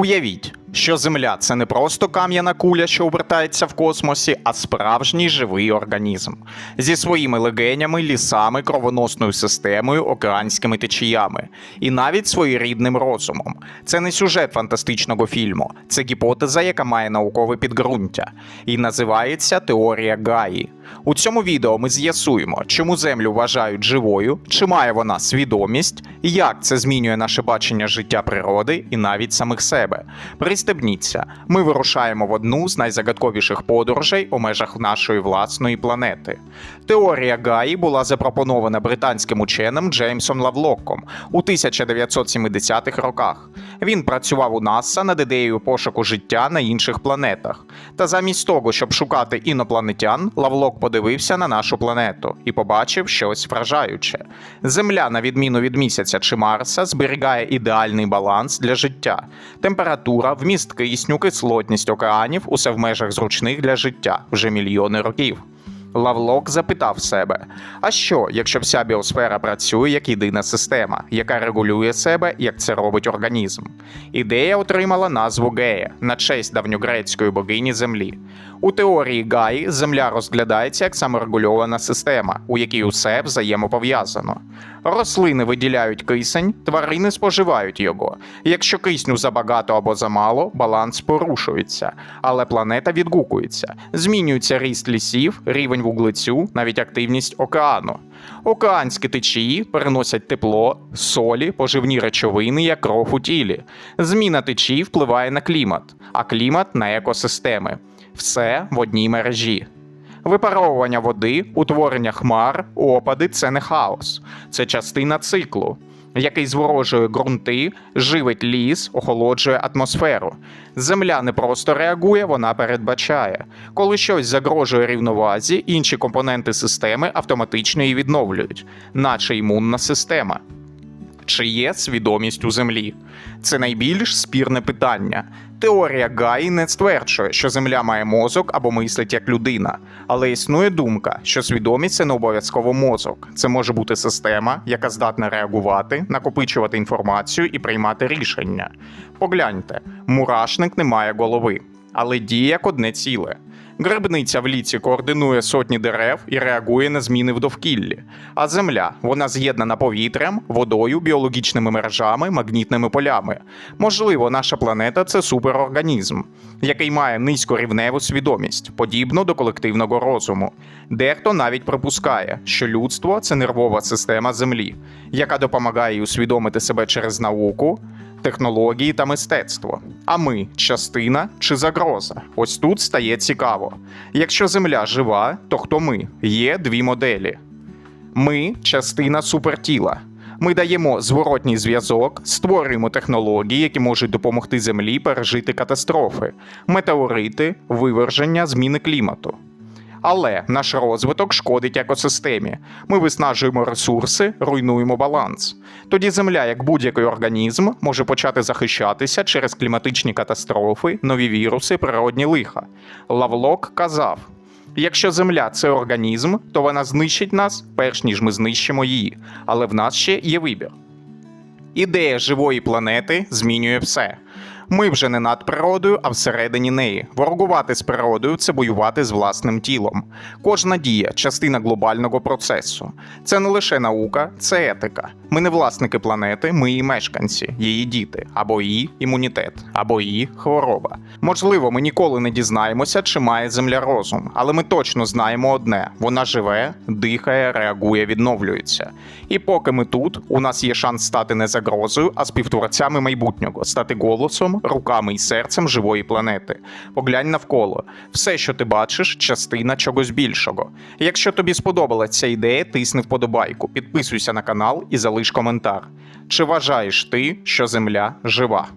Уявіть, що Земля це не просто кам'яна куля, що обертається в космосі, а справжній живий організм зі своїми легенями, лісами, кровоносною системою, океанськими течіями і навіть своєрідним розумом. Це не сюжет фантастичного фільму, це гіпотеза, яка має наукове підґрунтя, і називається теорія Гаї. У цьому відео ми з'ясуємо, чому Землю вважають живою, чи має вона свідомість, як це змінює наше бачення життя природи і навіть самих себе. Пристебніться, ми вирушаємо в одну з найзагадковіших подорожей у межах нашої власної планети. Теорія Гаї була запропонована британським ученим Джеймсом Лавлоком у 1970-х роках. Він працював у НАСА над ідеєю пошуку життя на інших планетах. Та замість того, щоб шукати інопланетян, Лавлок подивився на нашу планету і побачив щось вражаюче. Земля, на відміну від місяця чи Марса, зберігає ідеальний баланс для життя. Температура, вміст кисню, кислотність океанів усе в межах зручних для життя вже мільйони років. Лавлок запитав себе: а що, якщо вся біосфера працює як єдина система, яка регулює себе, як це робить організм? Ідея отримала назву Гея на честь давньогрецької богині Землі. У теорії Гаї Земля розглядається як саморегульована система, у якій усе взаємопов'язано. Рослини виділяють кисень, тварини споживають його. Якщо кисню забагато або замало, баланс порушується, але планета відгукується. Змінюється ріст лісів, рівень вуглецю, навіть активність океану. Океанські течії переносять тепло, солі, поживні речовини, як кров у тілі. Зміна течії впливає на клімат, а клімат на екосистеми. Все в одній мережі. Випаровування води, утворення хмар, опади це не хаос, це частина циклу, який зворожує ґрунти, живить ліс, охолоджує атмосферу. Земля не просто реагує, вона передбачає. Коли щось загрожує рівновазі, інші компоненти системи автоматично її відновлюють, наче імунна система. Чи є свідомість у землі? Це найбільш спірне питання. Теорія Гаї не стверджує, що Земля має мозок або мислить як людина, але існує думка, що свідомість це не обов'язково мозок. Це може бути система, яка здатна реагувати, накопичувати інформацію і приймати рішення. Погляньте, мурашник не має голови, але діє як одне ціле. Грибниця в ліці координує сотні дерев і реагує на зміни в довкіллі. А земля вона з'єднана повітрям, водою, біологічними мережами, магнітними полями. Можливо, наша планета це суперорганізм, який має низькорівневу свідомість, подібну до колективного розуму. Дехто навіть припускає, що людство це нервова система Землі, яка допомагає усвідомити себе через науку технології та мистецтво. А ми частина чи загроза? Ось тут стає цікаво. Якщо Земля жива, то хто ми? Є дві моделі. Ми частина супертіла. Ми даємо зворотній зв'язок, створюємо технології, які можуть допомогти Землі пережити катастрофи, метеорити, виверження, зміни клімату. Але наш розвиток шкодить екосистемі. Ми виснажуємо ресурси, руйнуємо баланс. Тоді земля, як будь-який організм, може почати захищатися через кліматичні катастрофи, нові віруси, природні лиха. Лавлок казав: якщо земля це організм, то вона знищить нас, перш ніж ми знищимо її. Але в нас ще є вибір. Ідея живої планети змінює все. Ми вже не над природою, а всередині неї. Ворогувати з природою це воювати з власним тілом. Кожна дія частина глобального процесу. Це не лише наука, це етика. Ми не власники планети, ми її мешканці, її діти, або її імунітет, або її хвороба. Можливо, ми ніколи не дізнаємося, чи має земля розум, але ми точно знаємо одне: вона живе, дихає, реагує, відновлюється. І поки ми тут, у нас є шанс стати не загрозою, а співтворцями майбутнього, стати голосом, руками і серцем живої планети. Поглянь навколо. Все, що ти бачиш, частина чогось більшого. Якщо тобі сподобалася ця ідея, тисни вподобайку, підписуйся на канал і залиш коментар. Чи вважаєш ти, що Земля жива?